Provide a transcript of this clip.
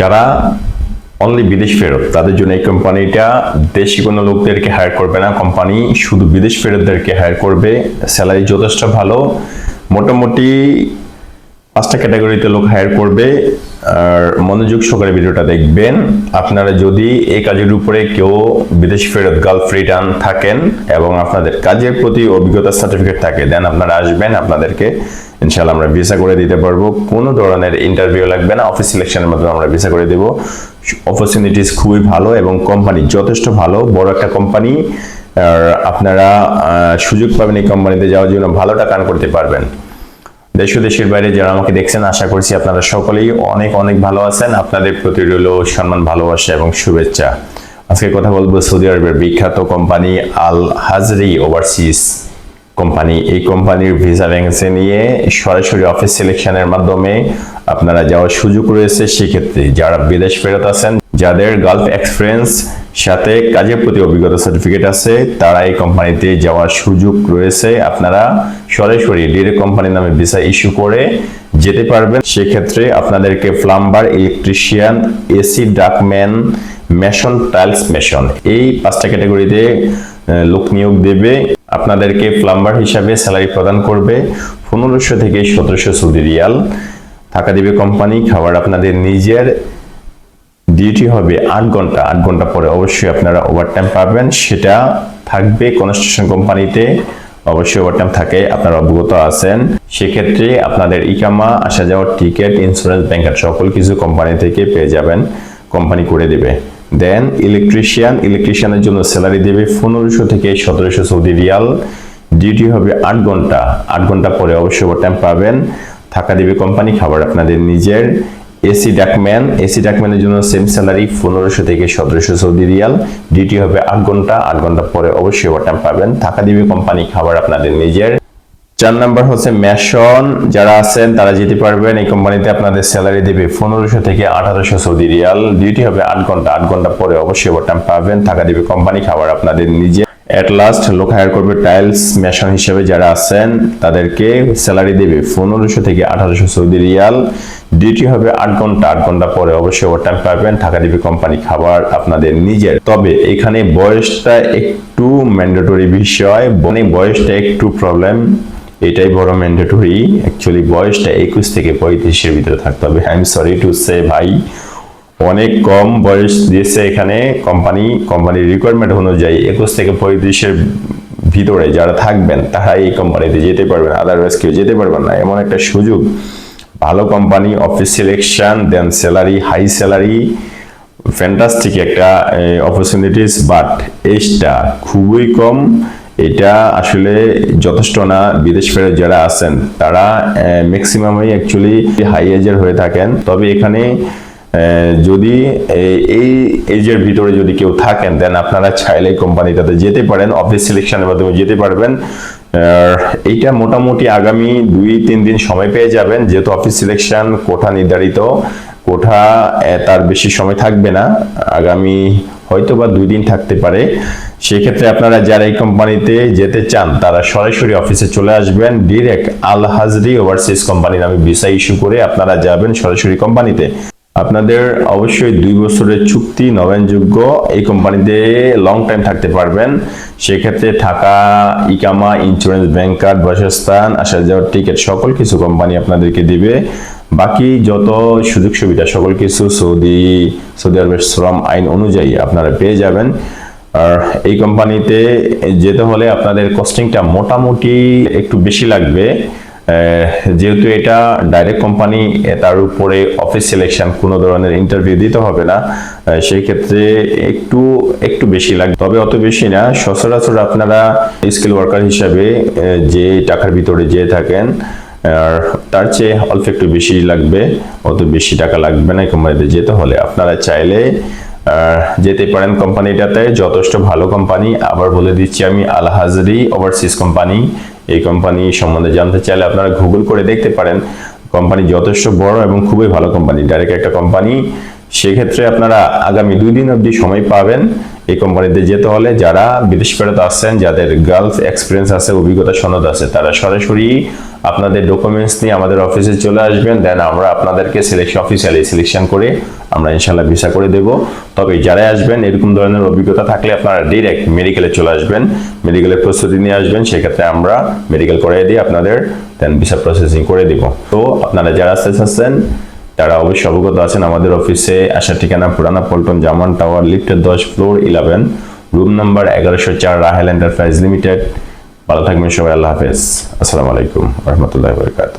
যারা অনলি বিদেশ ফেরত, তাদের জন্য এই কোম্পানিটা দেশি কোনো লোকদেরকে হায়ার করবে না। কোম্পানি শুধু বিদেশ ফেরতদেরকে হায়ার করবে। স্যালারি যথেষ্ট ভালো। মোটামুটি পাঁচটা ক্যাটাগরিতে লোক হায়ার করবে। আর মনোযোগ সহকারে ভিডিওটা দেখবেন। আপনারা যদি এই কাজের উপরে কেউ বিদেশ ফেরত গালফ রিটার্ন থাকেন এবং আপনাদের কাজের প্রতি অভিজ্ঞতা সার্টিফিকেট থাকে দেন আপনারা আসবেন, আপনাদেরকে ইনশাআল্লাহ আমরা ভিসা করে দিতে পারব। কোনো ধরনের ইন্টারভিউ লাগবে না। অফিস সিলেকশনের মাধ্যমে আমরা ভিসা করে দেবো। অপরচুনিটিস খুবই ভালো এবং কোম্পানি যথেষ্ট ভালো, বড় একটা কোম্পানি আপনারা সুযোগ পাবেন এই কোম্পানিতে যাওয়ার জন্য ভালো টাকা করতে পারবেন। দেশ ও দেশের বাইরে যারা আমাকে দেখছেন, আশা করছি আপনারা সকলেই অনেক অনেক ভালো আছেন। আপনাদের প্রতি রইল সম্মান, ভালোবাসা এবং শুভেচ্ছা। আজকে কথা বলব সৌদি আরবের বিখ্যাত company Al Hajri overseas company, এই কোম্পানির ভিসা ভ্যাকেন্সি নিয়ে সরাসরি অফিস সিলেকশনের মাধ্যমে আপনারা যাওয়ার সুযোগ রয়েছে। সেক্ষেত্রে যারা বিদেশ ফেরত আছেন, যাদের গালফ এক্সপিরিয়েন্স সাথে কাজের প্রতি অভিজ্ঞতা সার্টিফিকেট আছে, তারা এই কোম্পানিতে যাওয়ার সুযোগ রয়েছে। আপনারা সরাসরি ডিরেক্ট কোম্পানির নামে ভিসা ইস্যু করে যেতে পারবেন। সেক্ষেত্রে আপনাদেরকে plumber electrician AC ductman mason tiles mason এই পাঁচটা ক্যাটাগরিতে লোক নিয়োগ দেবে। আপনাদেরকে প্লাম্বার হিসাবে স্যালারি প্রদান করবে পনেরোশো থেকে সতেরোশো সৌদি রিয়াল। থাকা দিবে কোম্পানি খাবার আপনাদের নিজের ডিউটি হবে আট ঘণ্টা। আট ঘণ্টা পরে অবশ্যই আপনারা ওভারটাইম পাবেন। সেটা থাকবে কনস্ট্রাকশন কোম্পানিতে অবশ্যই ওভারটাইম থাকে, আপনারা অবগত আছেন। সেক্ষেত্রে আপনাদের ইকামা আসা যাওয়ার টিকিট ইন্স্যুরেন্স ব্যাংকার সকল কিছু কোম্পানি থেকে পেয়ে যাবেন। কোম্পানি করে দেবে। দেন ইলেকট্রিশিয়ান ইলেকট্রিশিয়ানের জন্য স্যালারি দেবে পনেরোশো থেকে সতেরোশো সৌদি রিয়াল। ডিউটি হবে আট ঘণ্টা। আট ঘণ্টা পরে অবশ্যই ওভারটাইম পাবেন। থাকা দিবে কোম্পানি খাবার আপনাদের নিজের। এসি ডাকম্যান এসি ডাকম্যানের জন্য সেম স্যালারি পনেরোশো থেকে সতেরোশো সৌদি রিয়াল। ডিউটি হবে আট ঘণ্টা। আট ঘণ্টা পরে অবশ্যই ওভারটাইম পাবেন। থাকা দিবে কোম্পানি খাবার আপনাদের নিজের। চার নাম্বার হচ্ছে মেশন যারা আছেন তারা যেতে পারবেন। এই কোম্পানিতে আপনাদের স্যালারি দেবে পনেরোশো থেকে আঠারোশো সৌদি রিয়াল। ডিউটি হবে আট ঘণ্টা। আট ঘণ্টা পরে অবশ্যই ওভারটাইম পাবেন। থাকা দিবে কোম্পানি খাবার আপনাদের নিজে। এট লাস্ট লোক হায়ার করবে টাইলস মেশন হিসেবে যারা আছেন, তাদেরকে স্যালারি দেবে পনেরোশো থেকে আঠারোশো সৌদি রিয়াল। ডিউটি হবে আট ঘণ্টা। আট ঘণ্টা পরে অবশ্যই ওভারটাইম পাবেন। টাকা দিবে কোম্পানি খাবার আপনাদের নিজের। তবে এখানে বয়সটা একটু ম্যান্ডেটরি বিষয়। মানে বয়সটা একটু প্রবলেম এটাই বড় ম্যান্ডেটরি অ্যাকচুয়ালি বয়সটা একুশ থেকে পঁয়ত্রিশের ভিতরে থাকতে হবে। I am sorry to say ভাই, অনেক কম বয়স দিয়েছে এখানে কোম্পানি কোম্পানির রিকোয়ারমেন্ট অনুযায়ী একুশ থেকে পঁয়ত্রিশের ভিতরে যারা থাকবেন তারা এই কোম্পানিতে যেতে পারবেন। আদারওয়াইজ কেউ যেতে পারবেন না। এমন একটা সুযোগ। ভালো company office selection then salary high salary fantastic একটা অপরচুনিটিস বাট এজটা খুবই কম। এটা আসলে যথেষ্ট না। বিদেশ ফেরত যারা আছেন, তারা ম্যাক্সিমামই অ্যাকচুয়ালি হাই এজের হয়ে থাকেন। তবে এখানে যদি এই এজের ভিতরে যদি কেউ থাকেন দেন আপনারা চাইলে কোম্পানিটাতে যেতে পারেন। অফিস সিলেকশনের মাধ্যমে যেতে পারবেন। এইটা মোটামুটি আগামী দুই, তিন দিন সময় পেয়ে যাবেন। যেহেতু অফিস সিলেকশন কোঠা নির্ধারিত, কোঠা তার বেশি সময় থাকবে না। আগামী হয়তো বা দুই দিন থাকতে পারে। সেক্ষেত্রে আপনারা যারা এই কোম্পানিতে যেতে চান, তারা সরাসরি অফিসে চলে আসবেন। Direct Al Hajri overseas company নামে ভিসা ইস্যু করে আপনারা যাবেন সরাসরি কোম্পানিতে। আপনাদের অবশ্যই দুই বছরের চুক্তি নবায়নযোগ্য। এই কোম্পানিতে লং টাইম থাকতে পারবেন। সেক্ষেত্রে থাকা ইকামা ইন্স্যুরেন্স ব্যাংক কার্ড বাসস্থান আসা যাওয়ার টিকিট সকল কিছু কোম্পানি আপনাদেরকে দিবে। বাকি যত সুযোগ সুবিধা, সকল কিছু সৌদি সৌদি আরবের শ্রম আইন অনুযায়ী আপনারা পেয়ে যাবেন। আর এই কোম্পানিতে যেতে হলে আপনাদের কস্টিংটা মোটামুটি একটু বেশি লাগবে। যেহেতু এটা ডাইরেক্ট কোম্পানি তার উপরে অফিস সিলেকশন, কোনো ধরনের ইন্টারভিউ দিতে হবে না। সেই ক্ষেত্রে একটু একটু বেশি লাগবে। তবে অত বেশি না, সচরাচর আপনারা স্কিল ওয়ার্কার হিসাবে যে টাকার ভিতরে যেয়ে থাকেন আর তার চেয়ে অল্প একটু বেশি লাগবে, অত বেশি টাকা লাগবে না কোম্পানিতে যেতে হলে। আপনারা চাইলে যেতে পারেন কোম্পানিটাতে, যথেষ্ট ভালো কোম্পানি। আবার বলে দিচ্ছি আমি আল হাজরি ওভারসিজ কোম্পানি। এই কোম্পানি সম্বন্ধে জানতে চাইলে আপনারা গুগল করে দেখতে পারেন। কোম্পানি যথেষ্ট বড় এবং খুবই ভালো কোম্পানি। ডাইরেক্ট একটা কোম্পানি। সেক্ষেত্রে আপনারা আগামী দুই দিন অবধি সময় পাবেন। এই কোম্পানিতে যেতে হলে যারা বিদেশ ফেরত আসছেন, যাদের গার্লস এক্সপিরিয়েন্স আছে, অভিজ্ঞতা সনদ আছে, তারা সরাসরি আপনাদের ডকুমেন্টস নিয়ে আমাদের অফিসে চলে আসবেন। দেন আমরা আপনাদেরকে সিলেকশন অফিসিয়ালি সিলেকশন করে আমরা ইনশাল্লাহ ভিসা করে দেব। তবে যারা আসবেন, এরকম ধরনের অভিজ্ঞতা থাকলে আপনারা ডিরেক্ট মেডিকেলে চলে আসবেন। মেডিকেলের প্রস্তুতি নিয়ে আসবেন, সেক্ষেত্রে আমরা মেডিকেল করিয়ে দিয়ে আপনাদের দেন ভিসা প্রসেসিং করে দিব। তো আপনারা যারা আসতে চাচ্ছেন তারা অবশ্যই অবগত আছেন আমাদের অফিসে। আসার ঠিকানা পুরানা পল্টন জামান টাওয়ার লিফটের দশ, ফ্লোর ইলেভেন, রুম নাম্বার এগারোশো চার, রাহেল এন্টারপ্রাইজ লিমিটেড। ভালো থাকবেন সবাই, আল্লাহ হাফেজ। আসসালামু আলাইকুম রহমতুল্লাহ বরকাত